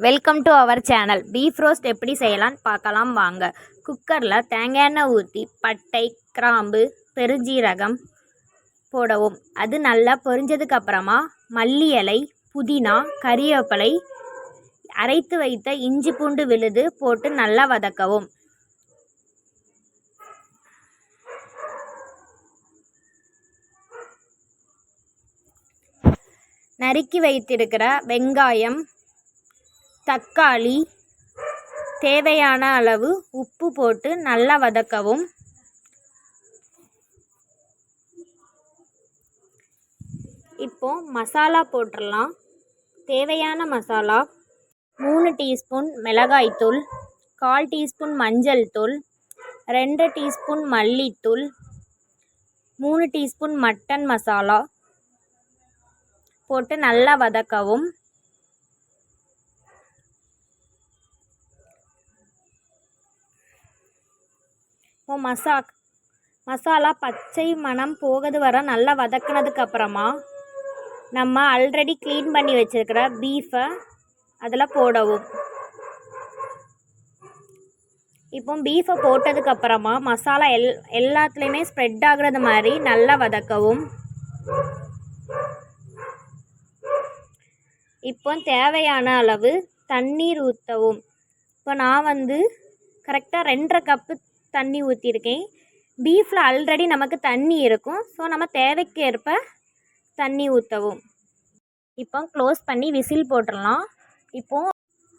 Welcome to our channel beef roast எப்படி செய்யலாம்னு பார்க்கலாம் வாங்க. குக்கரில் தேங்காய் எண்ணெய் ஊற்றி பட்டை கிராம்பு பெருஞ்சீரகம் போடவும். அது நல்லா பொரிஞ்சதுக்கு அப்புறமா மல்லி இலை புதினா கறிவேப்பிலை அரைத்து வைத்த இஞ்சி பூண்டு விழுது போட்டு நல்லா வதக்கவும். நறுக்கி வைத்திருக்கிற வெங்காயம் தக்காளி தேவையான அளவு உப்பு போட்டு நல்லா வதக்கவும். இப்போ மசாலா போட்டுடலாம் தேவையான மசாலா மூணு டீஸ்பூன் மிளகாய்த்தூள் கால் டீஸ்பூன் மஞ்சள் தூள் ரெண்டு டீஸ்பூன் மல்லித்தூள் மூணு டீஸ்பூன் மட்டன் மசாலா போட்டு நல்லா வதக்கவும். இப்போ மசா மசாலா பச்சை மணம் போகிறது வர நல்லா வதக்குனதுக்கு அப்புறமா நம்ம ஆல்ரெடி க்ளீன் பண்ணி வச்சுருக்கிற பீஃபை அதில் போடவும். இப்போ பீஃபை போட்டதுக்கு அப்புறமா மசாலா எல் எல்லாத்துலேயுமே ஸ்ப்ரெட் ஆகுறது மாதிரி நல்லா வதக்கவும். இப்போ தேவையான அளவு தண்ணீர் ஊற்றவும் இப்போ நான் வந்து கரெக்டாக ரெண்டரை கப்பு தண்ணி ஊற்றிருக்கேன் பீஃபில் ஆல்ரெடி நமக்கு தண்ணி இருக்கும். ஸோ நம்ம தேவைக்கு ஏற்ப தண்ணி ஊற்றவும் இப்போ க்ளோஸ் பண்ணி விசில் போட்டுடலாம். இப்போது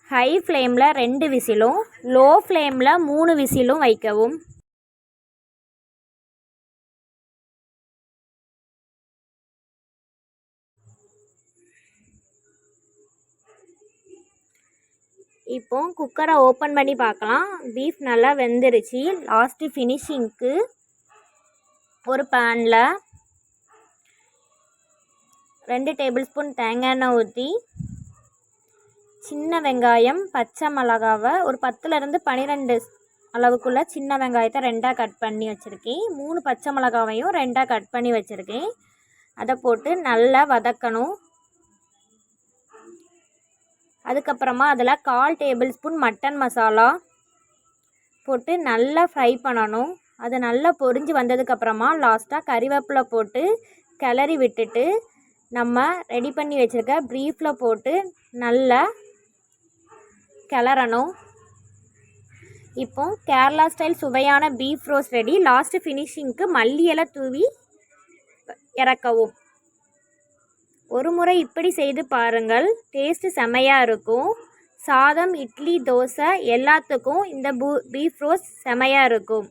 ஹை ஃப்ளேமில் ரெண்டு விசிலும் லோ ஃப்ளேமில் மூணு விசிலும் வைக்கவும். இப்போ குக்கரை ஓப்பன் பண்ணி பார்க்கலாம். பீஃப் நல்லா வெந்துருச்சு. லாஸ்ட்டு ஃபினிஷிங்க்கு ஒரு பேனில் ரெண்டு டேபிள் ஸ்பூன் தேங்காய் எண்ணெய் ஊற்றி சின்ன வெங்காயம் பச்சை மிளகாவை ஒரு பத்துலேருந்து பன்னிரெண்டு அளவுக்குள்ளே சின்ன வெங்காயத்தை ரெண்டாக கட் பண்ணி வச்சுருக்கேன். மூணு பச்சை மிளகாவையும் ரெண்டாக கட் பண்ணி வச்சுருக்கேன். அதை போட்டு நல்லா வதக்கணும். அதுக்கப்புறமா அதில் கால் டேபிள் ஸ்பூன் மட்டன் மசாலா போட்டு நல்லா ஃப்ரை பண்ணணும். அது நல்லா பொரிஞ்சு வந்ததுக்கப்புறமா லாஸ்ட்டாக கறிவேப்பிலை போட்டு கிளறி விட்டுட்டு நம்ம ரெடி பண்ணி வச்சுருக்க ப்ரீஃபில் போட்டு நல்லா கிளறணும். இப்போ கேரளா ஸ்டைல் சுவையான பீஃப் ரோஸ் ரெடி. லாஸ்ட்டு ஃபினிஷிங்க்கு மல்லி இலை தூவி இறக்கவும். ஒரு முறை இப்படி செய்து பாருங்கள். டேஸ்ட்டு செமையாக இருக்கும். சாதம் இட்லி தோசை எல்லாத்துக்கும் இந்த பூ பீஃப் ரோஸ்ட் செமையாக இருக்கும்.